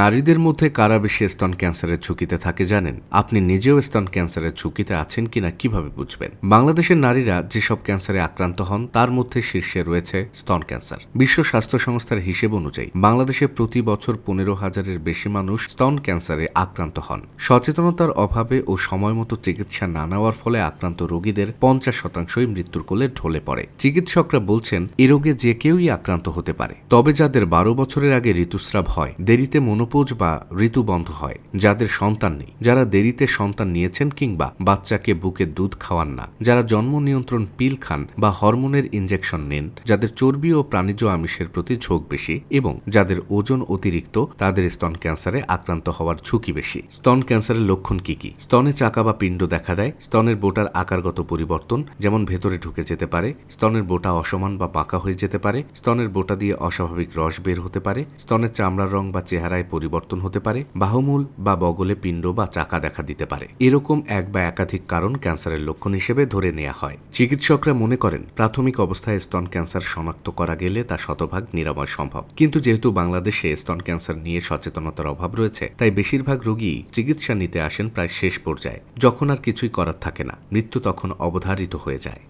নারীদের মধ্যে কারা বেশি স্তন ক্যান্সারের ঝুঁকিতে থাকে জানেন? আপনি নিজেও স্তন ক্যান্সারের ঝুঁকিতে আছেন কিনা কীভাবে বুঝবেন? বাংলাদেশের নারীরা যেসব ক্যান্সারে আক্রান্ত হন, তার মধ্যে শীর্ষে রয়েছে স্তন ক্যান্সার। বিশ্ব স্বাস্থ্য সংস্থার হিসেব অনুযায়ী, বাংলাদেশে প্রতি বছর পনেরো হাজারের বেশি মানুষ স্তন ক্যান্সারে আক্রান্ত হন। সচেতনতার অভাবে ও সময় মতো চিকিৎসা না নেওয়ার ফলে আক্রান্ত রোগীদের পঞ্চাশ শতাংশই মৃত্যুর কোলে ঢলে পড়ে। চিকিৎসকরা বলছেন, এ রোগে যে কেউই আক্রান্ত হতে পারে। তবে যাদের বারো বছরের আগে ঋতুস্রাব হয়, দেরিতে মনোপোজ বা ঋতু বন্ধ হয়, যাদের সন্তান নেই। যারা দেরিতে সন্তান নিয়েছেন কিংবা বাচ্চাকে বুকে দুধ খাওয়ান না, যারা জন্ম নিয়ন্ত্রণ পিল খান বা হরমোনের ইনজেকশন নেন, যাদের চর্বি ও প্রাণীজ আমিষের প্রতি ঝোঁক বেশি এবং যাদের ওজন অতিরিক্ত, তাদের স্তন ক্যান্সারে আক্রান্ত হওয়ার ঝুঁকি বেশি। স্তন ক্যান্সারের লক্ষণ কি কি? স্তনে চাকা বা পিণ্ড দেখা দেয়, স্তনের বোটার আকারগত পরিবর্তন, যেমন ভেতরে ঢুকে যেতে পারে, স্তনের বোটা অসমান বা পাকা হয়ে যেতে পারে, স্তনের বোটা দিয়ে অস্বাভাবিক রস বের হতে পারে, স্তনের চামড়ার রং বা চেহারায় পরিবর্তন হতে পারে, বাহুমূল বা বগলে পিণ্ড বা চাকা দেখা দিতে পারে। এরকম এক বা একাধিক কারণ ক্যান্সারের লক্ষণ হিসেবে ধরে নেওয়া হয়। চিকিৎসকরা মনে করেন, প্রাথমিক অবস্থায় স্তন ক্যান্সার শনাক্ত করা গেলে তা শতভাগ নিরাময় সম্ভব। কিন্তু যেহেতু বাংলাদেশে স্তন ক্যান্সার নিয়ে সচেতনতার অভাব রয়েছে, তাই বেশিরভাগ রোগী চিকিৎসা নিতে আসেন প্রায় শেষ পর্যায়ে, যখন আর কিছুই করার থাকে না। মৃত্যু তখন অবধারিত হয়ে যায়।